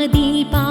நாமதீபா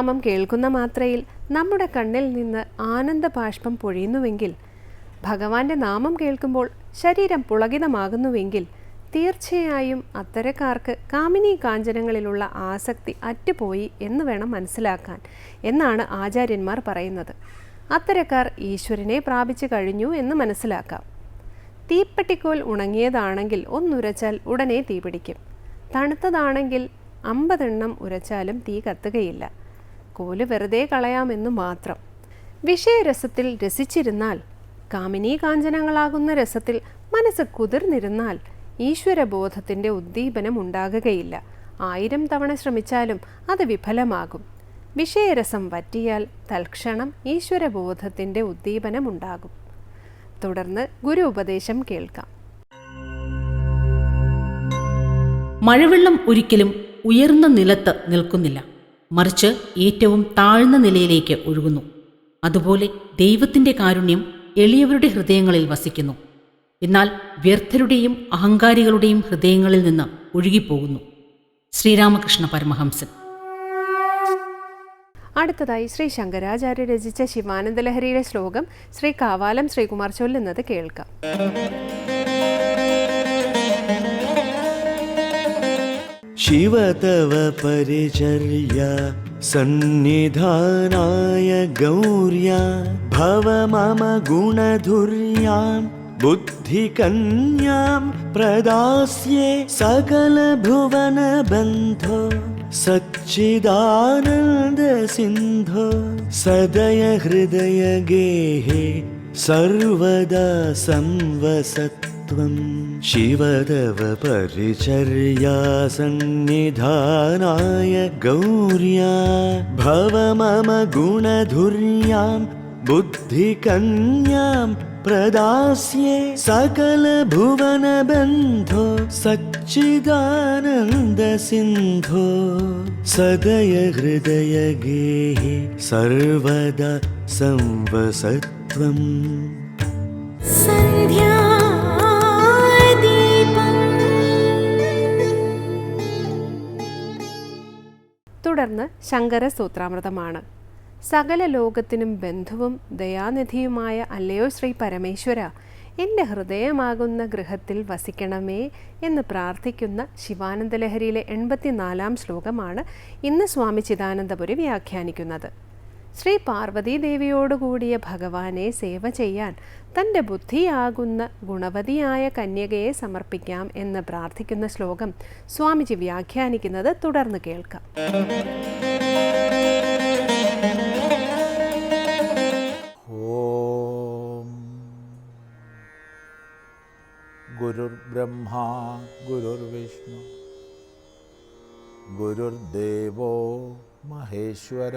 ഈശ്വരനാമം കേൾക്കുന്ന മാത്രയിൽ നമ്മുടെ കണ്ണിൽ നിന്ന് ആനന്ദ ബാഷ്പം പൊഴിയുന്നുവെങ്കിൽ ഭഗവാന്റെ നാമം കേൾക്കുമ്പോൾ ശരീരം പുളകിതമാകുന്നുവെങ്കിൽ തീർച്ചയായും അത്തരക്കാർക്ക് കാമിനി കാഞ്ചനങ്ങളിലുള്ള ആസക്തി അറ്റുപോയി എന്ന് വേണം മനസ്സിലാക്കാൻ എന്നാണ് ആചാര്യന്മാർ പറയുന്നത്. അത്തരക്കാർ ഈശ്വരനെ പ്രാപിച്ചു കഴിഞ്ഞു എന്ന് മനസ്സിലാക്കാം. തീപ്പെട്ടിക്കോൽ ഉണങ്ങിയതാണെങ്കിൽ ഒന്നുരച്ചാൽ ഉടനെ തീ പിടിക്കും തണുത്തതാണെങ്കിൽ അമ്പതെണ്ണം ഉരച്ചാലും തീ കത്തുകയില്ല. കോൽ വെറുതെ കളയാമെന്നു മാത്രം. വിഷയരസത്തിൽ രസിച്ചിരുന്നാൽ കാമിനീ കാഞ്ചനങ്ങളാകുന്ന രസത്തിൽ മനസ്സ് കുതിർന്നിരുന്നാൽ ഈശ്വരബോധത്തിന്റെ ഉദ്ദീപനം ഉണ്ടാകുകയില്ല. ആയിരം തവണ ശ്രമിച്ചാലും അത് വിഫലമാകും. വിഷയരസം വറ്റിയാൽ തൽക്ഷണം ഈശ്വരബോധത്തിന്റെ ഉദ്ദീപനം ഉണ്ടാകും. തുടർന്ന് ഗുരു ഉപദേശം കേൾക്കാം. മഴവെള്ളം ഒരിക്കലും ഉയർന്ന നിലത്ത് നിൽക്കുന്നില്ല. മറിച്ച് ഏറ്റവും താഴ്ന്ന നിലയിലേക്ക് ഒഴുകുന്നു. അതുപോലെ ദൈവത്തിന്റെ കാരുണ്യം എളിയവരുടെ ഹൃദയങ്ങളിൽ വസിക്കുന്നു. എന്നാൽ വ്യർത്ഥരുടെയും അഹങ്കാരികളുടെയും ഹൃദയങ്ങളിൽ നിന്ന് ഒഴുകിപ്പോകുന്നു. ശ്രീരാമകൃഷ്ണ പരമഹംസൻ. അടുത്തതായി ശ്രീ ശങ്കരാചാര്യ രചിച്ച ശിവാനന്ദലഹരിയുടെ ശ്ലോകം ശ്രീ കാവാലം ശ്രീകുമാർ ചൊല്ലുന്നത് കേൾക്കാം. शिव तव परिचर्या सन्निधानाय गौर्या भव मम गुणधुर्यां बुद्धिकन्यां प्रदास्ये सकलभुवनबन्धो सच्चिदानन्दसिन्धो सदय हृदय गेहे सर्वदा संवसत्वम् शिव तव परिचर्या सन्निधानाय गौर्या भव मम गुणधुर्यां बुद्धिकन्यां प्रदास्ये सकलभुवनबन्धो सच्चिदानन्दसिन्धो सदय हृदय गेहे सर्वदा संवसत्वम् തുടർന്ന് ശങ്കര സൂത്രാമൃതമാണ് സകല ലോകത്തിനും ബന്ധുവും ദയാനിധിയുമായ അല്ലയോ ശ്രീ പരമേശ്വര എന്റെ ഹൃദയമാകുന്ന ഗൃഹത്തിൽ വസിക്കണമേ എന്ന് പ്രാർത്ഥിക്കുന്ന ശിവാനന്ദലഹരിയിലെ എൺപത്തിനാലാം ശ്ലോകമാണ് ഇന്ന് സ്വാമി ചിദാനന്ദപുരി വ്യാഖ്യാനിക്കുന്നത്. ശ്രീ പാർവതീദേവിയോടുകൂടിയ ഭഗവാനെ സേവ ചെയ്യാൻ തന്റെ ബുദ്ധിയാകുന്ന ഗുണവതിയായ കന്യകയെ സമർപ്പിക്കാം എന്ന് പ്രാർത്ഥിക്കുന്ന ശ്ലോകം സ്വാമിജി വ്യാഖ്യാനിക്കുന്നത് തുടർന്ന് കേൾക്കാം. ഗുരുർബ്രഹ്മാ ഗുരുർവിഷ്ണു ഗുരുർദേവോ മഹേശ്വര.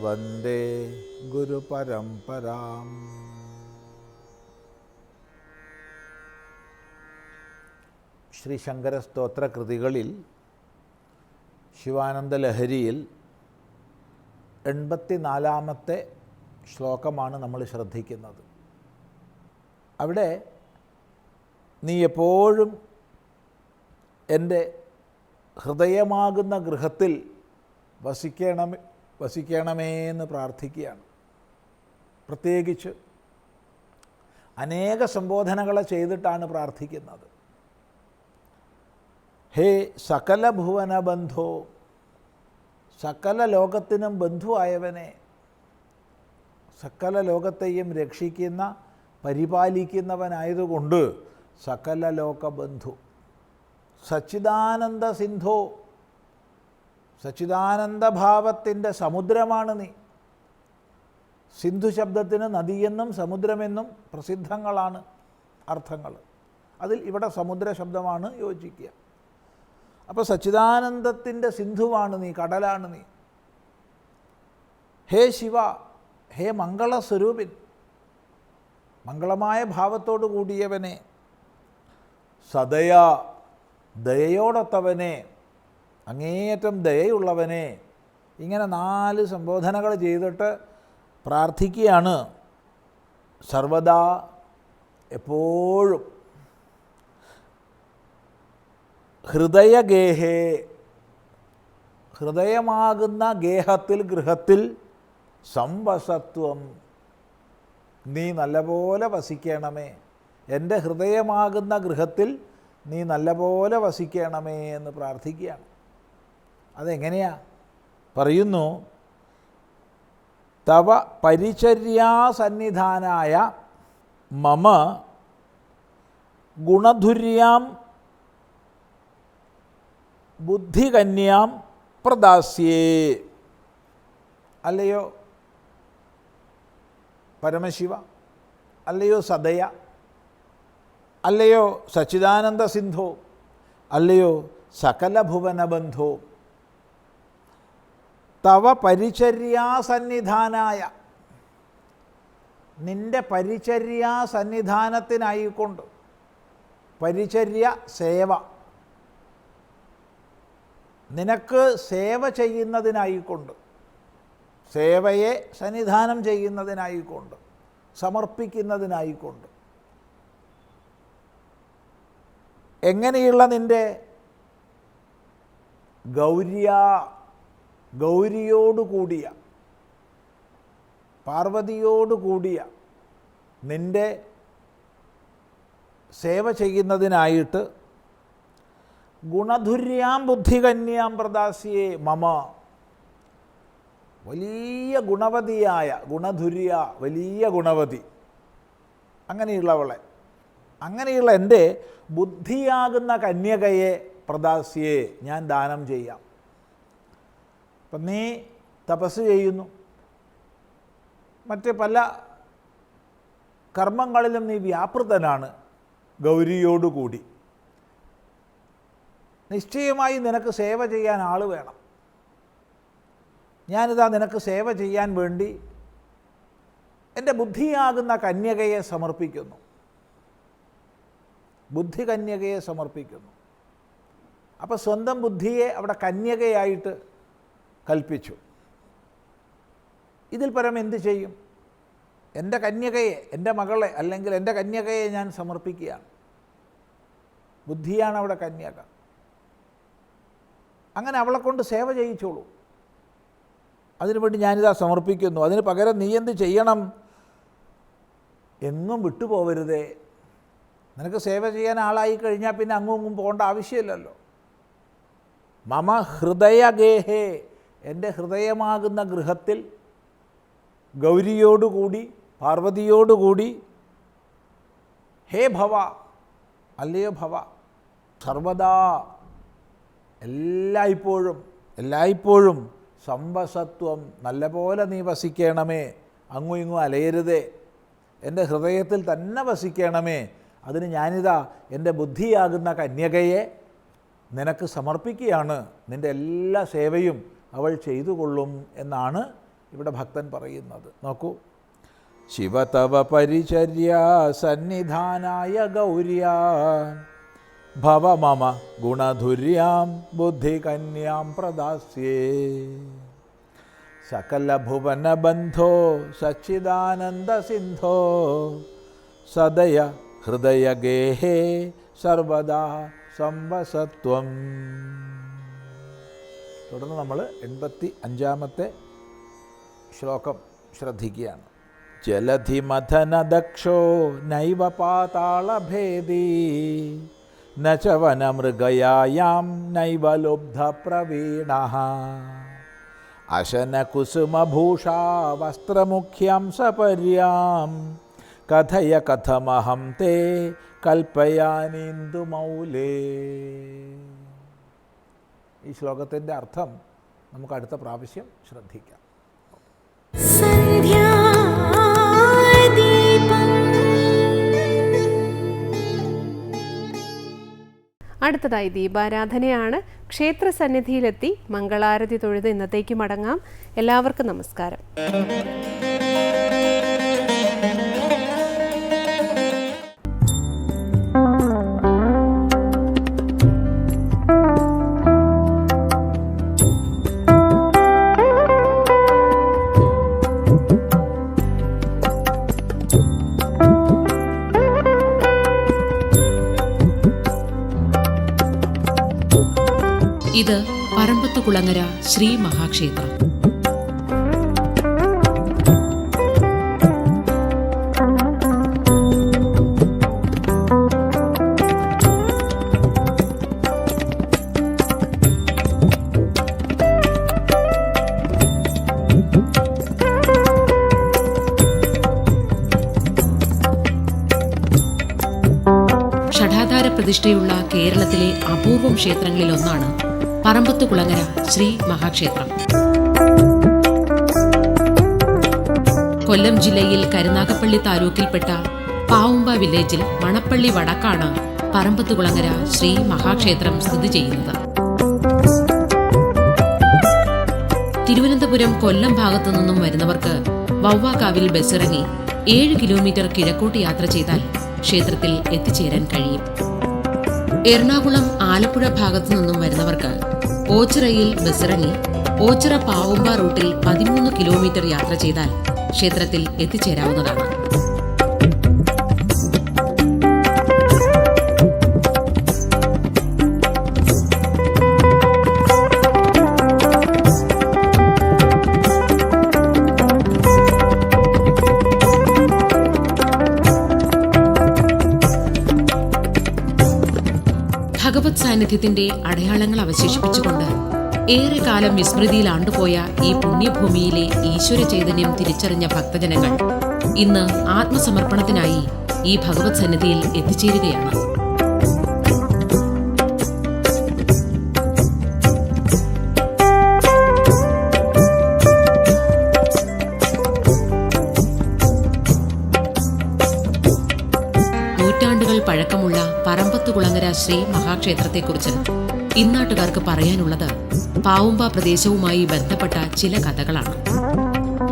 വന്ദേ ഗുരുപരംപരാം ശ്രീ ശങ്കര സ്തോത്ര കൃതികളിൽ ശിവാനന്ദ ലഹരിയിൽ എൺപത്തിനാലാമത്തെ ശ്ലോകമാണ് നമ്മൾ ശ്രദ്ധിക്കുന്നത്. അവിടെ നീ എപ്പോഴും എന്റെ ഹൃദയമാകുന്ന ഗൃഹത്തിൽ വസിക്കണമേ വസിക്കണമേ എന്ന് പ്രാർത്ഥിക്കുകയാണ്. പ്രത്യേകിച്ച് അനേക സംബോധനകളെ ചെയ്തിട്ടാണ് പ്രാർത്ഥിക്കുന്നത്. ഹേ സകല ഭുവന ബന്ധോ സകല ലോകത്തിനും ബന്ധുവായവനെ സകല ലോകത്തെയും രക്ഷിക്കുന്ന പരിപാലിക്കുന്നവനായതുകൊണ്ട് സകല ലോകബന്ധു. സച്ചിദാനന്ദ സിന്ധോ സച്ചിദാനന്ദഭാവത്തിന്റെ സമുദ്രമാണ് നീ. സിന്ധു ശബ്ദത്തിന് നദിയെന്നും സമുദ്രമെന്നും പ്രസിദ്ധങ്ങളാണ് അർത്ഥങ്ങൾ. അതിൽ ഇവിടെ സമുദ്ര ശബ്ദമാണ് യോജിക്കുക. അപ്പോൾ സച്ചിദാനന്ദത്തിന്റെ സിന്ധുവാണ് നീ കടലാണ് നീ. ഹേ ശിവ ഹേ മംഗളസ്വരൂപിൻ. മംഗളമായ ഭാവത്തോടു കൂടിയവനെ സദയ ദയയോടൊത്തവനെ അങ്ങേയറ്റം ദയയുള്ളവനെ ഇങ്ങനെ നാല് സംബോധനകൾ ചെയ്തിട്ട് പ്രാർത്ഥിക്കുകയാണ്. സർവദാ എപ്പോഴും ഹൃദയഗേഹേ ഹൃദയമാകുന്ന ഗേഹത്തിൽ ഗൃഹത്തിൽ സംവസത്വം നീ നല്ലപോലെ വസിക്കണമേ. എന്റെ ഹൃദയമാകുന്ന ഗൃഹത്തിൽ നീ നല്ലപോലെ വസിക്കണമേ എന്ന് പ്രാർത്ഥിക്കുകയാണ്. അതെങ്ങനെയാ? പറയുന്നു തവ പരിചര്യാസന്നിധാനായ മമ ഗുണധുര്യാം ബുദ്ധികന്യാം പ്രദാസ്യേ. അല്ലയോ? പരമശിവ? അല്ലയോ സദയ? അല്ലയോ സച്ചിദാനന്ദ സിന്ധോ? അല്ലയോ സകല ഭുവനബന്ധോ തവ പരിചര്യാസന്നിധാനായ. നിന്റെ പരിചര്യാസന്നിധാനത്തിനായിക്കൊണ്ട് പരിചര്യ സേവ. നിനക്ക് സേവ ചെയ്യുന്നതിനായിക്കൊണ്ട് സേവയെ സന്നിധാനം ചെയ്യുന്നതിനായിക്കൊണ്ട് സമർപ്പിക്കുന്നതിനായിക്കൊണ്ട്. എങ്ങനെയുള്ള നിന്റെ ഗൗര്യ ഗൗരിയോടുകൂടിയ പാർവതിയോടുകൂടിയ നിന്റെ സേവ ചെയ്യുന്നതിനായിട്ട് ഗുണധുര്യാം ബുദ്ധികന്യാം പ്രദാസിയെ മമ. വലിയ ഗുണവതിയായ ഗുണധുര്യ വലിയ ഗുണവതി. അങ്ങനെയുള്ളവളെ അങ്ങനെയുള്ള എന്റെ ബുദ്ധിയാകുന്ന കന്യകയെ പ്രദാസിയെ ഞാൻ ദാനം ചെയ്യാം. അപ്പം നീ തപസ് ചെയ്യുന്നു. മറ്റ് പല കർമ്മങ്ങളിലും നീ വ്യാപൃതനാണ് ഗൗരിയോടുകൂടി നിശ്ചയമായി നിനക്ക് സേവ ചെയ്യാൻ ആൾ വേണം. ഞാനിതാ നിനക്ക് സേവ ചെയ്യാൻ വേണ്ടി എന്റെ ബുദ്ധിയാകുന്ന കന്യകയെ സമർപ്പിക്കുന്നു. ബുദ്ധി കന്യകയെ സമർപ്പിക്കുന്നു. അപ്പോൾ സ്വന്തം ബുദ്ധിയെ അവിടെ കന്യകയായിട്ട് കൽപ്പിച്ചു. ഇതിൽ പരം എന്ത് ചെയ്യും? എന്റെ കന്യകയെ എന്റെ മകളെ അല്ലെങ്കിൽ എന്റെ കന്യകയെ ഞാൻ സമർപ്പിക്കുകയാണ്. ബുദ്ധിയാണ് അവിടെ കന്യക. അങ്ങനെ അവളെ കൊണ്ട് സേവ ചെയ്യിച്ചോളൂ. അതിനു വേണ്ടി ഞാനിതാ സമർപ്പിക്കുന്നു. അതിന് പകരം നീ എന്ത് ചെയ്യണം? എങ്ങും വിട്ടുപോകരുതേ നിനക്ക് സേവ ചെയ്യാൻ ആളായി കഴിഞ്ഞാൽ പിന്നെ അങ്ങും ഇങ്ങും പോകേണ്ട ആവശ്യമില്ലല്ലോ. മമ ഹൃദയഗേഹേ. എന്റെ ഹൃദയമാകുന്ന ഗൃഹത്തിൽ ഗൗരിയോടുകൂടി പാർവതിയോടുകൂടി ഹേ ഭവ അല്ലയോ ഭവ സർവദാ എല്ലായ്പ്പോഴും എല്ലായ്പ്പോഴും സംവസത്വം നല്ലപോലെ നീ വസിക്കണമേ അങ്ങും ഇങ്ങും അലയരുതേ. എന്റെ ഹൃദയത്തിൽ തന്നെ വസിക്കണമേ അതിന് ഞാനിതാ എന്റെ ബുദ്ധിയാകുന്ന കന്യകയെ നിനക്ക് സമർപ്പിക്കുകയാണ്. നിന്റെ എല്ലാ സേവയും അവൾ ചെയ്തു കൊള്ളും എന്നാണ് ഇവിടെ ഭക്തൻ പറയുന്നത്. നോക്കൂ. ശിവതവ പരിചര്യ സന്നിധാനായ ഗൗര്യ. ഭവ മമ ഗുണധുര്യാം ബുദ്ധികന്യാം പ്രദാസ്യേ. സച്ചിദാനന്ദ സിന്ധോ സദയ ഹൃദയഗേഹേ സർവദാ സംവസത്വം. തുടർന്ന് നമ്മൾ എൺപത്തി അഞ്ചാമത്തെ ശ്ലോകം ശ്രദ്ധിക്കുകയാണ്. ജലധിമഥനദക്ഷോ നൈവ പാതാളഭേദീ ന ച വനമൃഗയായാം നൈവ ലുബ്ധപ്രവീണ. അശനകുസുമഭൂഷാ വസ്ത്രമുഖ്യം സപര്യാം കഥയ കഥമഹം തേ കൽപ്പയാനീന്ദുമൗലേ. ഈ ശ്ലോകത്തിന്റെ അർത്ഥം നമുക്ക് അടുത്ത പ്രാവശ്യം ശ്രദ്ധിക്കാം. അടുത്തതായി ദീപാരാധനയാണ്. ക്ഷേത്ര സന്നിധിയിലെത്തി മംഗളാരതി തൊഴുത് ഇന്നത്തേക്ക് മടങ്ങാം. എല്ലാവർക്കും നമസ്കാരം. ഇത് പറമ്പത്തുകുളങ്ങര ശ്രീ മഹാക്ഷേത്രം. ഷഠാധാര പ്രതിഷ്ഠയുള്ള കേരളത്തിലെ അപൂർവം ക്ഷേത്രങ്ങളിലൊന്നാണ് പറമ്പത്തുകുളങ്ങര ശ്രീ മഹാക്ഷേത്രം. കൊല്ലം ജില്ലയിൽ കരുനാഗപ്പള്ളി താലൂക്കിൽപ്പെട്ട പാവുമ്പ വില്ലേജിൽ മണപ്പള്ളി വടക്കാണ് പറമ്പത്ത് കുളങ്ങര ശ്രീ മഹാക്ഷേത്രം സ്ഥിതി ചെയ്യുന്നത്. തിരുവനന്തപുരം കൊല്ലം ഭാഗത്തു നിന്നും വരുന്നവർക്ക് വവ്വാക്കാവിൽ ബസ്സിറങ്ങി ഏഴ് കിലോമീറ്റർ കിഴക്കോട്ട് യാത്ര ചെയ്താൽ ക്ഷേത്രത്തിൽ എത്തിച്ചേരാൻ കഴിയും. എറണാകുളം ആലപ്പുഴ ഭാഗത്തു നിന്നും വരുന്നവർക്ക് ഓച്ചിറയിൽ ബസ്സിറങ്ങി ഓച്ചിറ പാവുമ്പ റൂട്ടിൽ പതിമൂന്ന് കിലോമീറ്റർ യാത്ര ചെയ്താൽ ക്ഷേത്രത്തിൽ എത്തിച്ചേരാവുന്നതാണ്. സാന്നിധ്യത്തിന്റെ അടയാളങ്ങൾ അവശേഷിപ്പിച്ചുകൊണ്ട് ഏറെക്കാലം വിസ്മൃതിയിൽ ആണ്ടുപോയ ഈ പുണ്യഭൂമിയിലെ ഈശ്വര ചൈതന്യം തിരിച്ചറിഞ്ഞ ഭക്തജനങ്ങൾ ഇന്ന് ആത്മസമർപ്പണത്തിനായി ഈ ഭഗവത് സന്നിധിയിൽ എത്തിച്ചേരുകയാണ്. ശ്രീ മഹാക്ഷേത്രത്തെക്കുറിച്ച് ഇന്നാട്ടുകാർക്ക് പറയാനുള്ളത് പാവുമ്പ പ്രദേശവുമായി ബന്ധപ്പെട്ട ചില കഥകളാണ്.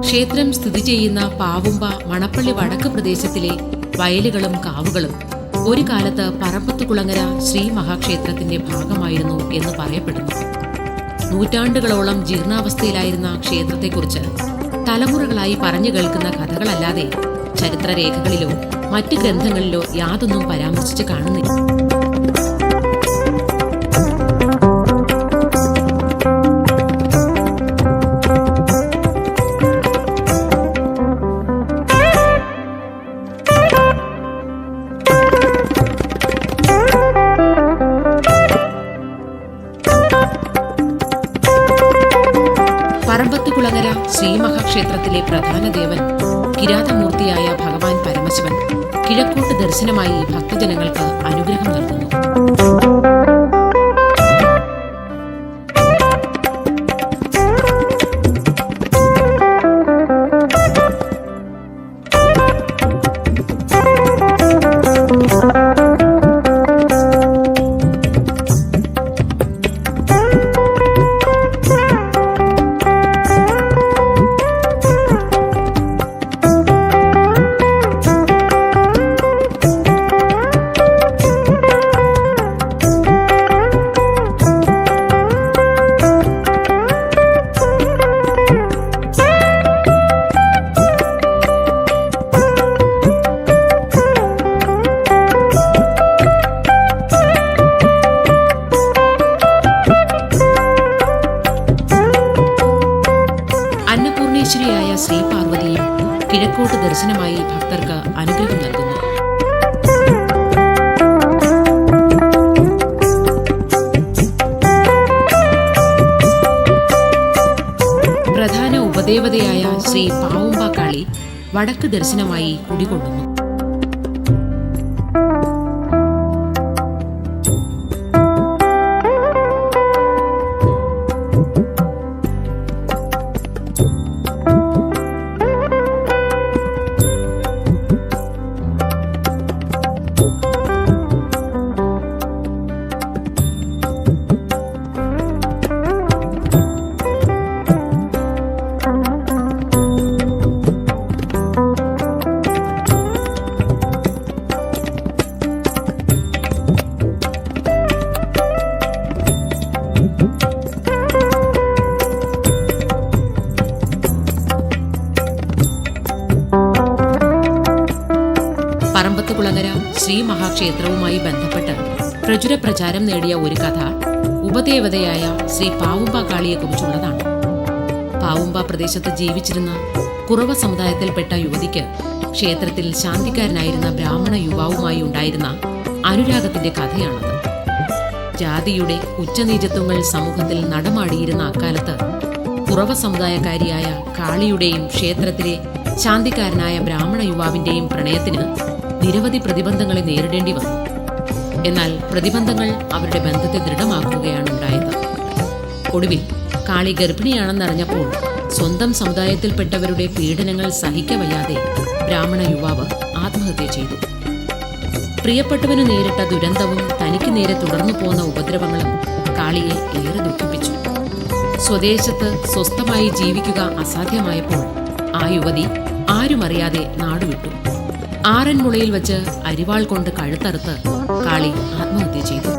ക്ഷേത്രം സ്ഥിതി ചെയ്യുന്ന പാവുമ്പ മണപ്പള്ളി വടക്ക് പ്രദേശത്തിലെ വയലുകളും കാവുകളും ഒരു കാലത്ത് പറമ്പത്തുകുളങ്ങര ശ്രീ മഹാക്ഷേത്രത്തിന്റെ ഭാഗമായിരുന്നു എന്ന് പറയപ്പെടുന്നു. നൂറ്റാണ്ടുകളോളം ജീർണാവസ്ഥയിലായിരുന്ന ക്ഷേത്രത്തെക്കുറിച്ച് തലമുറകളായി പറഞ്ഞു കേൾക്കുന്ന കഥകളല്ലാതെ ചരിത്രരേഖകളിലോ മറ്റ് ഗ്രന്ഥങ്ങളിലോ യാതൊന്നും പരാമർശിച്ച് കാണുന്നില്ല. ശ്രീമഹാക്ഷേത്രത്തിലെ പ്രധാന ദേവൻ കിരാതമൂർത്തിയായ ഭഗവാൻ പരമശിവൻ കിഴക്കോട്ട് ദർശനമായി ഭക്തജനങ്ങൾക്ക് അനുഗ്രഹം നൽകുന്നു. പാർവതിയും കിഴക്കോട്ട് ദർശനമായി ഭക്തർക്ക് അനുഗ്രഹം നൽകുന്നു. പ്രധാന ഉപദേവതയായ ശ്രീ പാവുമ്പാക്കാളി വടക്ക് ദർശനമായി കുടികൊള്ളുന്നു. ശ്രീ മഹാക്ഷേത്രവുമായി ബന്ധപ്പെട്ട് പ്രചുര പ്രചാരം നേടിയ ഒരു കഥ ഉപദേവതയായ ശ്രീ പാവുമ്പ കാളിയെക്കുറിച്ചുള്ളതാണ് പാവുമ്പ പ്രദേശത്ത് ജീവിച്ചിരുന്ന കുറവ സമുദായത്തിൽപ്പെട്ട യുവതിക്ക് ക്ഷേത്രത്തിൽ ശാന്തിക്കാരനായിരുന്ന ബ്രാഹ്മണ യുവാവുമായി ഉണ്ടായിരുന്ന അനുരാഗത്തിന്റെ കഥയാണത്. ജാതിയുടെ ഉച്ചനീചത്വങ്ങൾ സമൂഹത്തിൽ നടമാടിയിരുന്ന അക്കാലത്ത് കുറവ സമുദായക്കാരിയായ കാളിയുടെയും ക്ഷേത്രത്തിലെ ശാന്തിക്കാരനായ ബ്രാഹ്മണ യുവാവിന്റെയും പ്രണയത്തിന് നിരവധി പ്രതിബന്ധങ്ങളെ നേരിടേണ്ടി വന്നു. എന്നാൽ പ്രതിബന്ധങ്ങൾ അവരുടെ ബന്ധത്തെ ദൃഢമാക്കുകയാണ് ഉണ്ടായത്. ഒടുവിൽ കാളി ഗർഭിണിയാണെന്നറിഞ്ഞപ്പോൾ സ്വന്തം സമുദായത്തിൽപ്പെട്ടവരുടെ പീഡനങ്ങൾ സഹിക്കവയ്യാതെ ബ്രാഹ്മണ യുവാവ് ആത്മഹത്യ ചെയ്തു. പ്രിയപ്പെട്ടവന് നേരിട്ട ദുരന്തവും തനിക്ക് നേരെ തുടർന്നു പോന്ന ഉപദ്രവങ്ങളും കാളിയെ ഏറെ ദുഃഖിപ്പിച്ചു. സ്വദേശത്ത് സ്വസ്ഥമായി ജീവിക്കുക അസാധ്യമായപ്പോൾ ആ യുവതി ആരുമറിയാതെ നാടുവിട്ടു. ആറന്മുളയിൽ വച്ച് അരിവാൾ കൊണ്ട് കഴുത്തറുത്ത് കാളി ആത്മഹത്യ ചെയ്തു.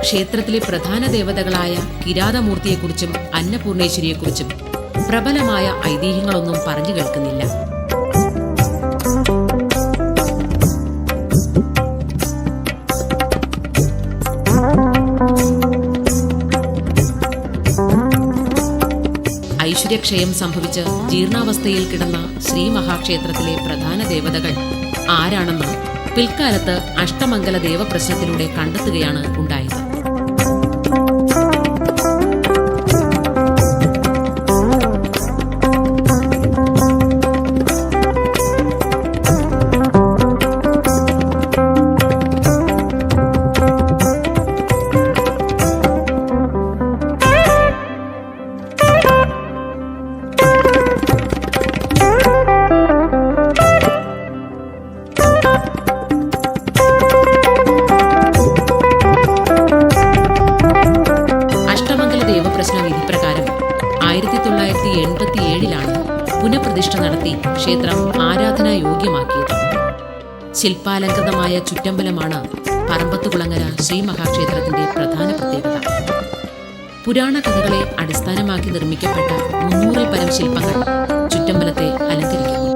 ക്ഷേത്രത്തിലെ പ്രധാന ദേവതകളായ കിരാതമൂർത്തിയെക്കുറിച്ചും അന്നപൂർണേശ്വരിയെക്കുറിച്ചും പ്രബലമായ ഐതിഹ്യങ്ങളൊന്നും പറഞ്ഞു കേൾക്കുന്നില്ല. ഐശ്വര്യക്ഷയം സംഭവിച്ച് ജീർണാവസ്ഥയിൽ കിടന്ന ശ്രീ മഹാക്ഷേത്രത്തിലെ പ്രധാന ദേവതകൾ ആരാണെന്ന് പിൽക്കാലത്ത് അഷ്ടമംഗല ദേവപ്രശ്നത്തിലൂടെ കണ്ടെത്തുകയാണ് ഉണ്ടായത്. പുരാണ കഥകളെ അടിസ്ഥാനമാക്കി നിർമ്മിക്കപ്പെട്ട മുന്നൂറിൽ പരം ശില്പങ്ങൾ ചുറ്റമ്പലത്തെ അലങ്കരിക്കുന്നു.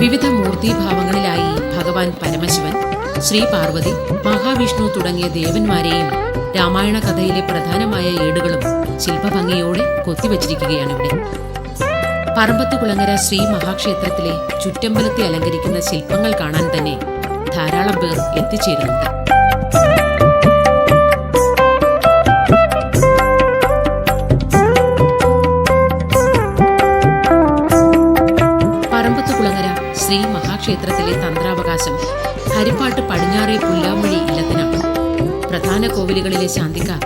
വിവിധ മൂർത്തിഭാവങ്ങളിലായി ഭഗവാൻ പരമശിവൻ ശ്രീ പാർവതി മഹാവിഷ്ണു തുടങ്ങിയ ദേവന്മാരെയും രാമായണ കഥയിലെ പ്രധാനമായ ഏടുകളും ശില്പഭംഗിയോടെ കൊത്തിവച്ചിരിക്കുകയാണ് ഇവിടെ. പറമ്പത്ത് കുളങ്ങര ശ്രീ മഹാക്ഷേത്രത്തിലെ ചുറ്റമ്പലത്തെ അലങ്കരിക്കുന്ന ശില്പങ്ങൾ കാണാൻ തന്നെ ധാരാളം പേർ എത്തിച്ചേരുന്നുണ്ട്. പറമ്പത്ത് കുളങ്ങര ശ്രീ മഹാക്ഷേത്രത്തിലെ തന്ത്രാവകാശം ഹരിപ്പാട്ട് പടിഞ്ഞാറേ പുല്ലാമൊഴി ഇല്ലത്തിനാണ് പ്രധാന കോവിലുകളിലെ ശാന്തിക്കാർ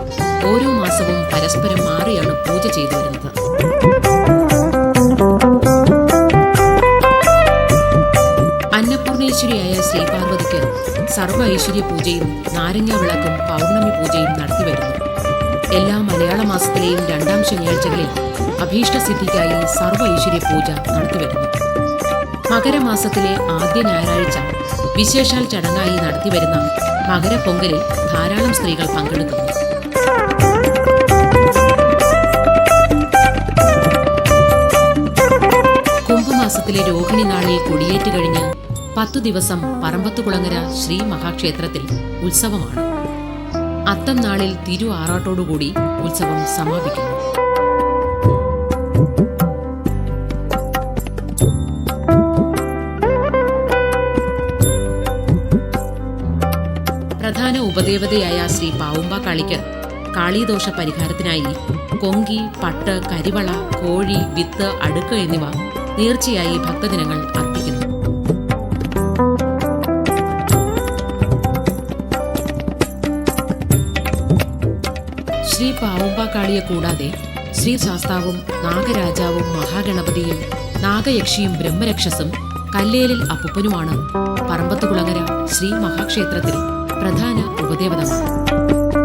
ഓരോ മാസവും പരസ്പരം മാറിയാണ് പൂജ ചെയ്തു വരുന്നത്. അന്നപൂർണേശ്വരിയായ ശ്രീപാർവതിക്ക് സർവ ഐശ്വര്യ പൂജയും നാരങ്ങ വിളക്കും പൗർണമി പൂജയും നടത്തിവരുന്നു എല്ലാ മലയാള മാസത്തിലെയും രണ്ടാം ശനിയാഴ്ചകളിൽ അഭീഷ്ടസിദ്ധിക്കായി സർവ ഐശ്വര്യ പൂജ നടത്തിവരുന്നു മകരമാസത്തിലെ ആദ്യ ഞായറാഴ്ച വിശേഷാൽ ചടങ്ങായി നടത്തിവരുന്ന മകരപ്പൊങ്കലിൽ ധാരാളം സ്ത്രീകൾ പങ്കെടുക്കുന്നു. കുംഭമാസത്തിലെ രോഹിണി നാളിൽ കൊടിയേറ്റ് കഴിഞ്ഞ് പത്തു ദിവസം പറമ്പത്തുകുളങ്ങര ശ്രീ മഹാക്ഷേത്രത്തിൽ ഉത്സവമാണ്. അത്തം നാളിൽ തിരു ആറാട്ടോടുകൂടി ഉത്സവം സമാപിക്കുന്നു. പ്രധാന ഉപദേവതയായ ശ്രീ പാവുമ്പ കാളിക്ക് കാളീദോഷ പരിഹാരത്തിനായി കൊങ്കി പട്ട് കരിവള കോഴി വിത്ത് അടുക്ക് എന്നിവ നേർച്ചയായി ഭക്തജനങ്ങൾ അർപ്പിക്കുന്നു ശ്രീ പാവുമ്പ കാളിയെ കൂടാതെ ശ്രീ ശാസ്താവും നാഗരാജാവും മഹാഗണപതിയും നാഗയക്ഷിയും ബ്രഹ്മരക്ഷസും കല്ലേലിൽ അപ്പുപ്പനുമാണ്. പറമ്പത്തുകുളങ്ങര ശ്രീ മഹാക്ഷേത്രത്തിൽ പ്രധാന ഉപദേവതമാർ